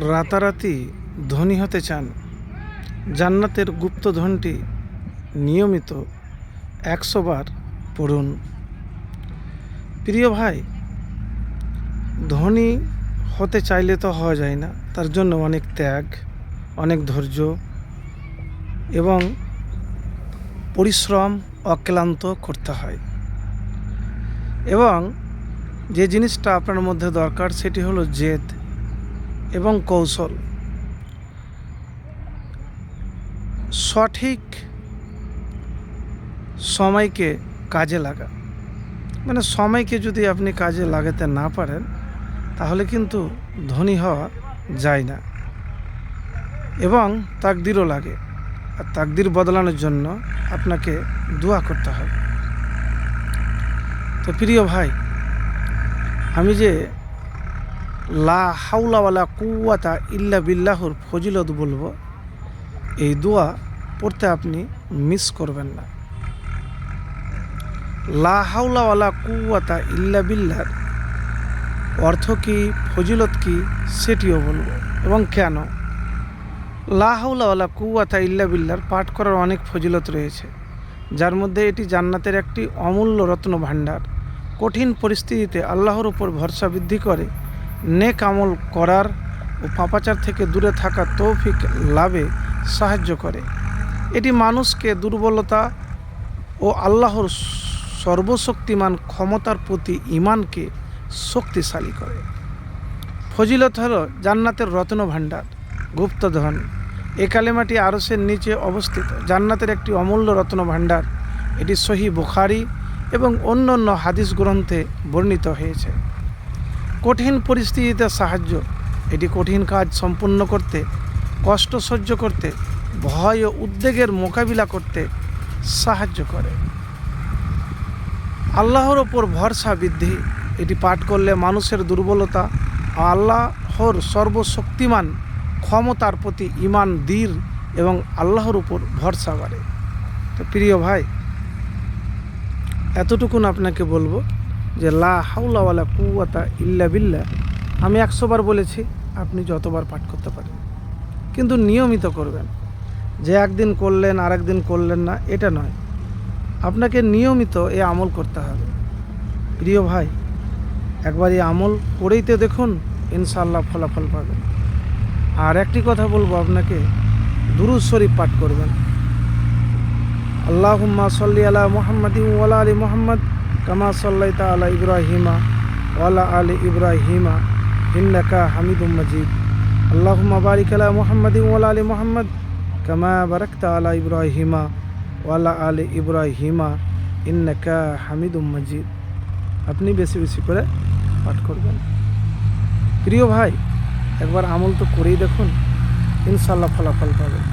রাতারাতি ধনী হতে চান। জান্নাতের গুপ্তধনটি নিয়মিত একশো বার পড়ুন। প্রিয় ভাই, ধনী হতে চাইলে তো হওয়া যায় না, তার জন্য অনেক ত্যাগ, অনেক ধৈর্য এবং পরিশ্রম অক্লান্ত করতে হয়। এবং যে জিনিসটা আপনার মধ্যে দরকার সেটি হলো জেদ। এবং কৌশল। সঠিক সময়কে কাজে লাগা। মানে সময়কে যদি আপনি কাজে লাগাতে না পারেন, তাহলে কিন্তু ধনী হওয়া যায় না। এবং তাকদিরও লাগে। আর তাকদির বদলানোর জন্য আপনাকে দোয়া করতে হবে। তো প্রিয় ভাই, আমি যে লা হাউলাওয়ালা কুয়াতা ইল্লা বিল্লাহর ফজিলত বলব, এই দোয়া পড়তে আপনি মিস করবেন না। লা হাউলাওয়ালা কুয়াতা ইল্লা বিল্লার অর্থ কি, ফজিলত কি, সেটিও বলব। এবং কেন? লা হাউলাওয়ালা কুয়াতা ইল্লা বিল্লার পাঠ করার অনেক ফজিলত রয়েছে, যার মধ্যে এটি জান্নাতের একটি অমূল্য রত্ন ভাণ্ডার কঠিন পরিস্থিতিতে আল্লাহর উপর ভরসা বৃদ্ধি করে নেক আমল করার ও পাপাচার থেকে দূরে থাকা তৌফিক লাভে সাহায্য করে। এটি মানুষকে দুর্বলতা ও আল্লাহর সর্বশক্তিমান ক্ষমতার প্রতি ইমানকে শক্তিশালী করে। ফজিলত হল জান্নাতের রত্ন ভাণ্ডার। গুপ্তধন। এ কালেমাটি আরসের নিচে অবস্থিত। জান্নাতের একটি অমূল্য রত্ন ভাণ্ডার। এটি সহি বুখারি এবং অন্য অন্য হাদিস গ্রন্থে বর্ণিত হয়েছে। কঠিন পরিস্থিতিতে সাহায্য। এটি কঠিন কাজ সম্পূর্ণ করতে, কষ্ট সহ্য করতে, ভয় ও উদ্বেগের মোকাবিলা করতে সাহায্য করে। আল্লাহর ওপর ভরসা বৃদ্ধি। এটি পাঠ করলে মানুষের দুর্বলতা আল্লাহর সর্বশক্তিমান ক্ষমতার প্রতি ইমান দীর এবং আল্লাহর উপর ভরসা বাড়ে। তো প্রিয় ভাই, এতটুকুন আপনাকে বলব। যে লা হাউলাওয়ালা কুয়াতা ইল্লা বিল্লা আমি একশো বার বলেছি, আপনি যতবার পাঠ করতে পারেন। কিন্তু নিয়মিত করবেন। যে একদিন করলেন আর একদিন করলেন না, এটা নয়। আপনাকে নিয়মিত এ আমল করতে হবে। প্রিয় ভাই, একবার এই আমল করেই তো দেখুন ইনশাল্লাহ ফলাফল পাবেন। আর একটি কথা বলব আপনাকে, দুরুদ শরীফ পাঠ করবেন। আল্লাহুম্মা সাল্লি আলা মুহাম্মাদি ওয়ালা আলী মুহাম্মদ। কামা সাল্লাইতা আলা ইব্রাহিমা ওয়ালা আলী ইব্রাহিমা ইন্নাকা হামিদুম মাজিদ। আল্লাহ বারিক আলা মুহাম্মাদি ওয়ালা আলী মোহাম্মদ কামা বারাকতা আলা ইব্রাহিমা ওয়ালা আলী ইব্রাহিমা ইন্নাকা হামিদুম মাজিদ। আপনি বেশি বেশি করে পাঠ করবেন। প্রিয় ভাই, একবার আমল তো করেই দেখুন ইনশাল্লাহ ফলাফল পাবেন।